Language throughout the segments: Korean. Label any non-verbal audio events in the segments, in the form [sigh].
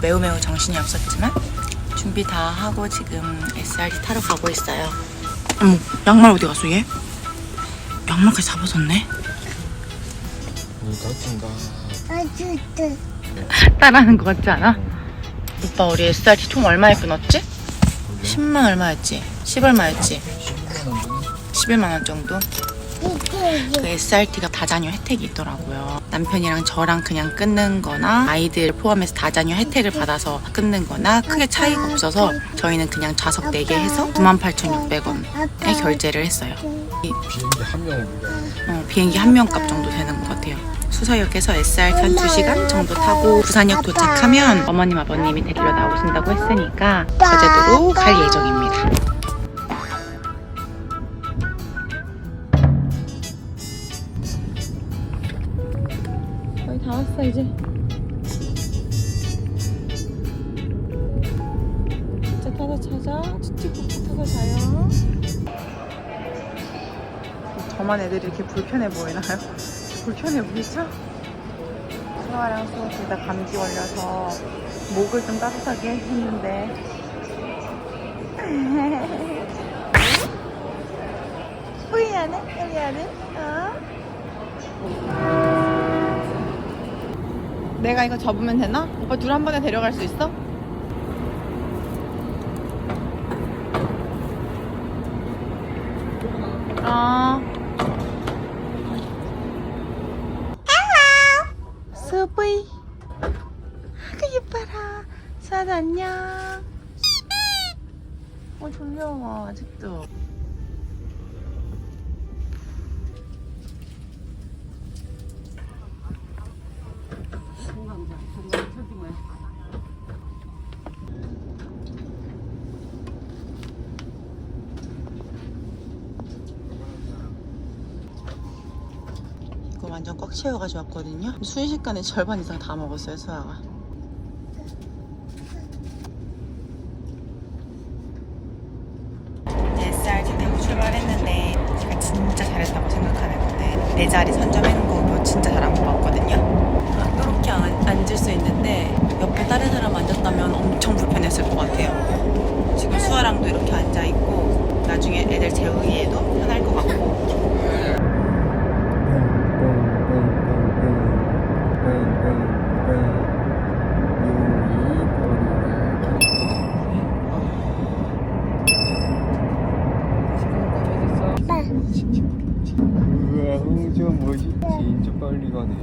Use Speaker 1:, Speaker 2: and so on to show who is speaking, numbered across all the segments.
Speaker 1: 매우 매우 정신이 없었지만 준비 다 하고 지금 SRT 타러 가고 있어요. 어머, 양말 어디 갔어 얘? 양말까지 잡아줬네. [laughs] 따라하는 것 같지 않아? 오빠 우리 SRT 총 얼마에 끊었지? 10만 얼마였지? 10 얼마였지? 11만 원 정도? 그 SRT가 다자녀 혜택이 있더라고요. 남편이랑 저랑 그냥 끊는 거나 아이들 포함해서 다자녀 혜택을 받아서 끊는 거나 크게 차이가 없어서 저희는 그냥 좌석 4개 해서 98,600원에 결제를 했어요.
Speaker 2: 비행기 한 명을.
Speaker 1: 어, 비행기 한 명 값 정도 되는 것 같아요. 수서역에서 SRT 한 2시간 정도 타고 부산역 도착하면 어머님 아버님이 데리러 나오신다고 했으니까 제주도로 갈 예정입니다. 왔어 이제. 진짜 타서 자자. 칙칙폭폭 타서 자요. 저만 애들이 이렇게 불편해 보이나요? 불편해 보이죠? 수아랑 수아 둘다 감기 걸려서 목을 좀 따뜻하게 했는데? [laughs] 우리 안에? 어? 내가 이거 접으면 되나? 오빠 둘 한 번에 데려갈 수 있어? 어. 수부이. 아그 예뻐라. 수아도 안녕. 어 졸려 아직도. 이거 완전 꽉 채워가지고 왔거든요. 순식간에 절반 이상 다 먹었어요, 수아가. 다른 사람 앉았다면 엄청 불편했을 것 같아요. 지금 수아랑도 이렇게 앉아 있고 나중에 애들 재우기에도 편할 것 같고?
Speaker 2: 진짜 빨리 가네.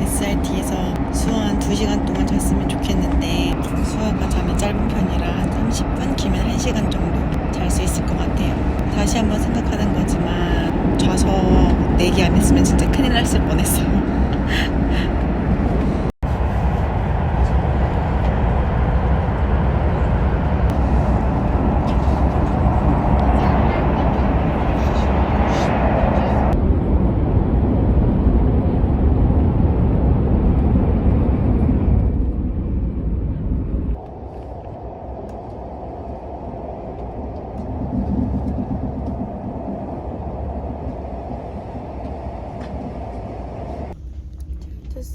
Speaker 1: SRT에서 수아 한 2시간 동안 잤으면 좋겠는데 수아가 잠이 짧은 편이라 한 30분 길면 1시간 정도 잘 수 있을 것 같아요. 다시 한번 생각하는 거지만 좌석 4개 안 했으면 진짜 큰일 났을 뻔했어요.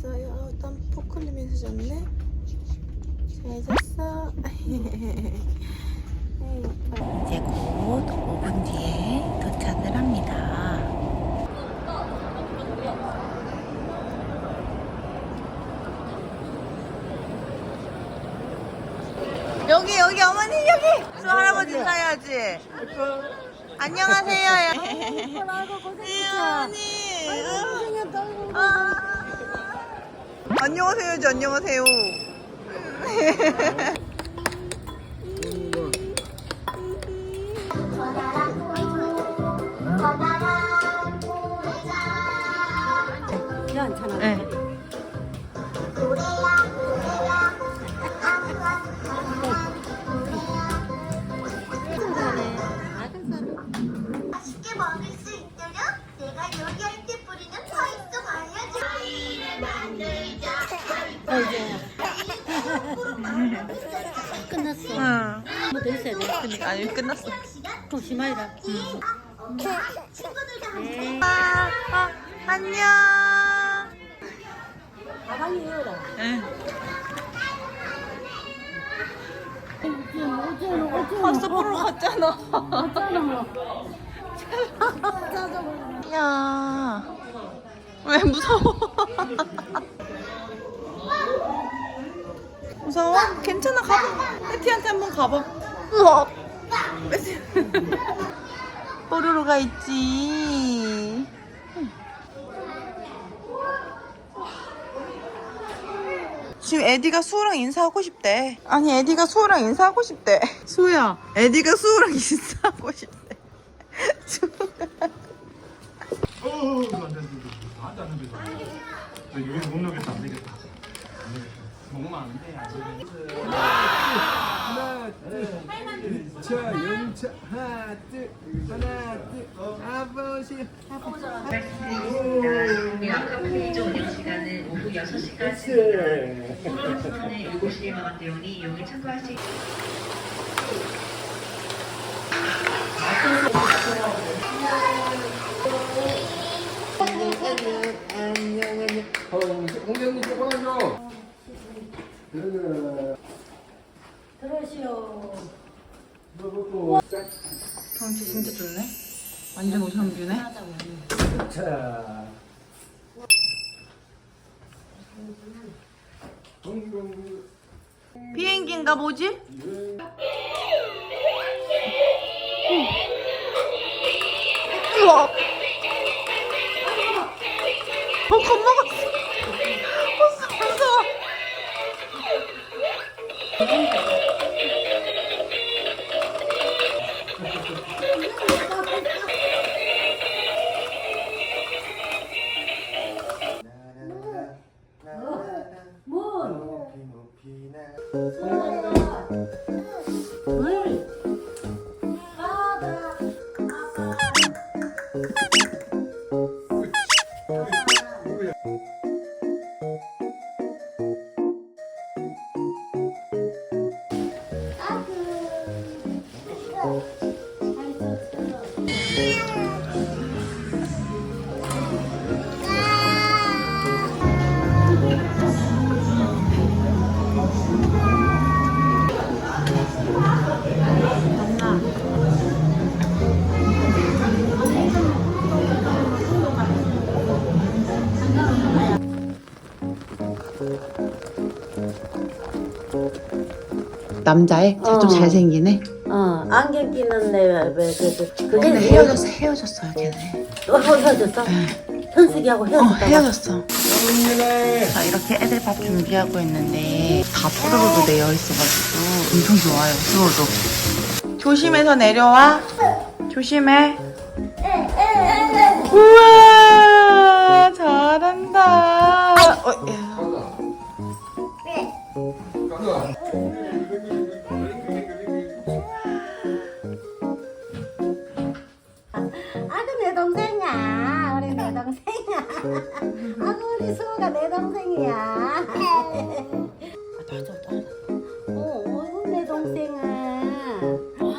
Speaker 1: 아우, 땀 폭 흘리면서 잤네. 잘 잤어. [laughs] 이제 곧 5분 뒤에 도착을 합니다. 여기 여기 어머니 여기 수 할아버지 인사해야지. 안녕하세요. 어머니. 아. 안녕하세요, 지 안녕하세요. 네.
Speaker 3: 맛있게 먹을 수 있도록 내가 요리할 때 뿌리는 화이트 알려줘.
Speaker 4: 끝났어.
Speaker 1: 응.
Speaker 4: 한번 더 있어야 돼.
Speaker 1: 그니까 아니 끝났어.
Speaker 4: 또 심하이다.
Speaker 1: 아, 아, 안녕.
Speaker 4: 가방이 에어라.
Speaker 1: 응. 벌써 보러 갔잖아.
Speaker 4: 어쩌노.
Speaker 1: 야. 왜 무서워? 무서워? 괜찮아 가봐. 해티한테 한번 가봐. 뽀로로가 [laughs] 있지. 지금 에디가 수우랑 인사하고 싶대. 아니 에디가 수우랑 인사하고 싶대. 수우야, 에디가 수우랑 [laughs] 인사하고 싶대. 수우가.
Speaker 5: 어, 안 돼, 안 돼, 안 돼. 안 돼, 안 돼. 나 여기 못 넣겠다, 안 되겠다. 안 되겠다. 먹으면 안 돼, 아직.
Speaker 2: 하나 둘 자, 영차 하나 둘 하나 둘 아버지
Speaker 6: 운영 시간은 오후 6시까지입니다. 오늘 선언은 7시에 마감되오니 이용에 참고할 수 있습니다.
Speaker 1: 뭐지? 우와. 어, 겁먹었어. 무서워, 남자애?
Speaker 4: 어.
Speaker 1: 좀 잘생기네.
Speaker 4: 어, 안경 끼는데 왜, 왜, 그, 그, 그게
Speaker 1: 근데 헤어졌어, 헤어졌어요, 걔네.
Speaker 4: 또 헤어졌어? 현숙이하고
Speaker 1: 어,
Speaker 4: 헤어졌다.
Speaker 1: 헤어졌어. 자, 이렇게 애들 밥 준비하고 있는데 다 뽀로로도 내어 있어가지고 엄청 좋아요, 수호도. 조심해서 내려와. 조심해. 우와, 잘한다. 어,
Speaker 4: 내 동생이야. 어, 어이구 내 동생아.
Speaker 1: 수아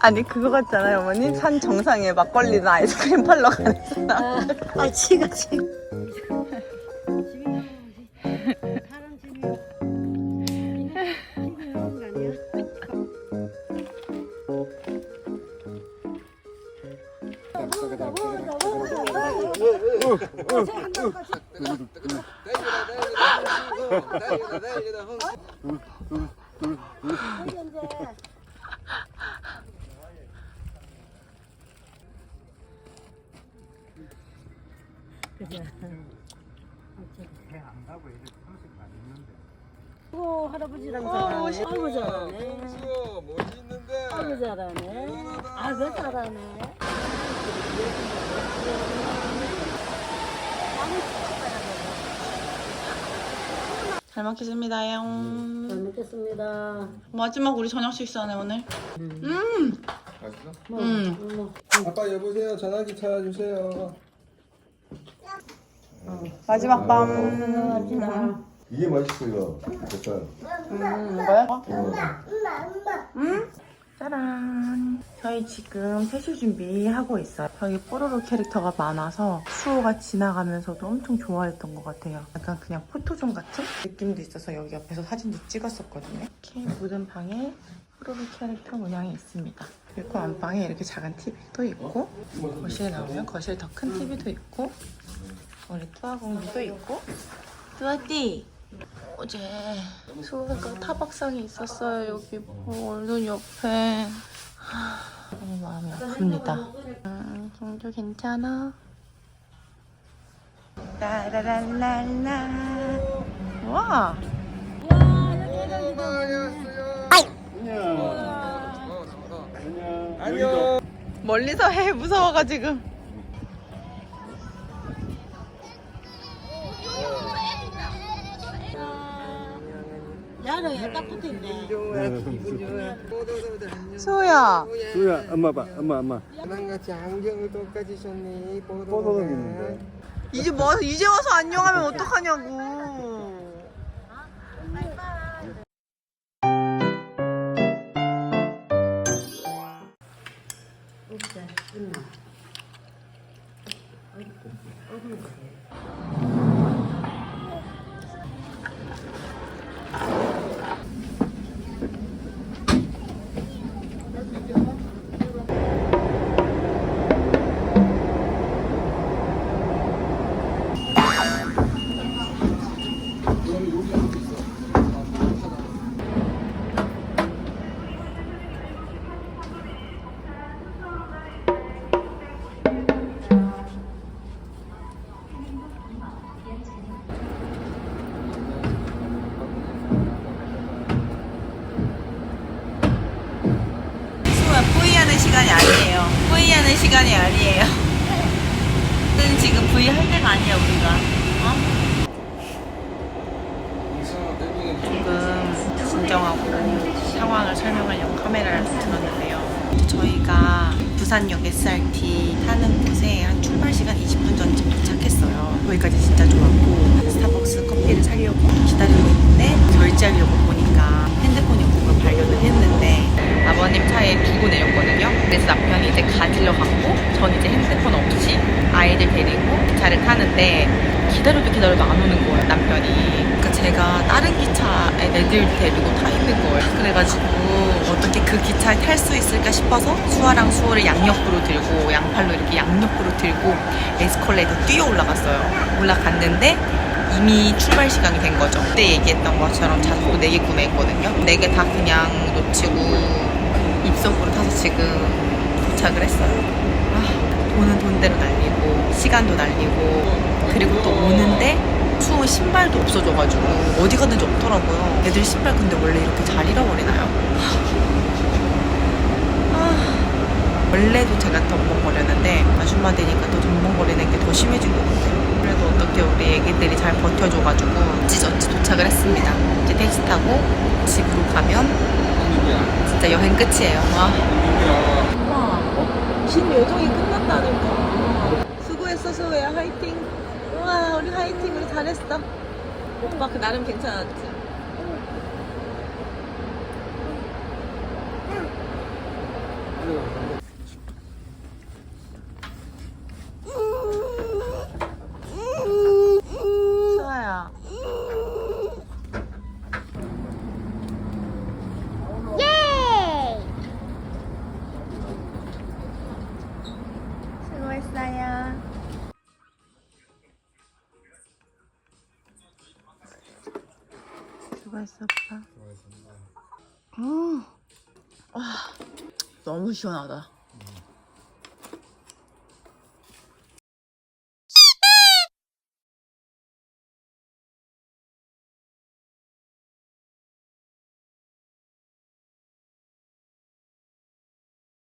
Speaker 1: 아니 그거 같잖아요 어머니 산 정상에 막걸리나 아이스크림 팔러 가는 사람
Speaker 4: 아, 지가 지금. 안다고 할아버지랑 잘하네. 아이고 잘하네. 아이고 잘하네. 아이고 잘하네.
Speaker 1: 잘 먹겠습니다요.
Speaker 4: 잘 먹겠습니다.
Speaker 1: 마지막 우리 저녁 식사네 오늘. 음. 음.
Speaker 2: 맛있어?
Speaker 1: 음.
Speaker 4: 음.
Speaker 2: 아빠 여보세요 전화기 찾아주세요.
Speaker 1: 마지막 밤.
Speaker 2: 이게 맛있어요. 됐어요.
Speaker 1: 음, 먹어요? 음? 짜란. 저희 지금 퇴실 준비하고 있어요. 저희 뽀로로 캐릭터가 많아서 수호가 지나가면서도 엄청 좋아했던 것 같아요. 약간 그냥 포토존 같은 느낌도 있어서 여기 옆에서 사진도 찍었었거든요. 이렇게 모든 방에 뽀로로 캐릭터 문양이 있습니다. 그리고 안방에 이렇게 작은 TV도 있고 거실에 나오면 거실 더 큰 TV도 있고 우리 뚜아 공주도 있고. 뚜아띠! 어제 수호가 타박상이 있었어요 여기 얼른 옆에. 하, 너무 마음이 아픕니다. 음, 공주 괜찮아? 라라라라라 와!
Speaker 2: 안녕.
Speaker 1: 멀리서 해 무서워가지고 수야.
Speaker 5: 엄마 봐 엄마 엄마.
Speaker 2: 나랑 같이 안경을 똑같이 썼네.
Speaker 5: 뽀도는 있는데.
Speaker 1: 이제 뭐 이제 와서 안녕하면 어떡하냐고 조금 진정하고 상황을 설명하려고 카메라를 들었는데요. 저희가 부산역 SRT 타는 곳에 한 출발 시간 20분 전쯤 도착했어요. 거기까지 진짜 좋았고 스타벅스 커피를 사려고 기다리고 있는데 결제하려고 보니까 핸드폰이 걸 발견을 했는데 아버님 차에 두고 내렸거든요. 그래서 남편이 이제 가지러 갔고 전 이제 핸드폰 없이 아이들 데리고 기차를 타는데 기다려도 기다려도 안 오는 거예요 남편이 제가 다른 기차에 애들 데리고 타 있는 거예요. 그래가지고 어떻게 그 기차에 탈 수 있을까 싶어서 수아랑 수호를 양옆으로 들고 양팔로 이렇게 양옆으로 들고 에스컬레이터 뛰어 올라갔어요. 올라갔는데 이미 출발 시간이 된 거죠. 그때 얘기했던 것처럼 자전거 4개 구매했거든요. 4개 다 그냥 놓치고 입석으로 타서 지금 도착을 했어요. 아, 돈은 돈대로 날리고 시간도 날리고 신발도 없어져가지고 어디 갔는지 없더라고요 애들 신발 근데 원래 이렇게 잘 잃어버리나요? 아, 원래도 제가 덤벙거렸는데 아줌마 되니까 또 덤벙거리는 게 더 심해진 것 같아요 그래도 어떻게 우리 애기들이 잘 버텨줘가지고 어찌저찌 도착을 했습니다 이제 택시 타고 집으로 가면 진짜 여행 끝이에요 와. 우와, 긴 여정이 끝났다는 거. 수고했어, 수호야. 화이팅. 우와, 우리 화이팅. 우리 잘했어. 오빠, 그 나름 괜찮았지? 수아야. 수고했어요. 수고했어, 오빠. 음. 와, 너무 시원하다.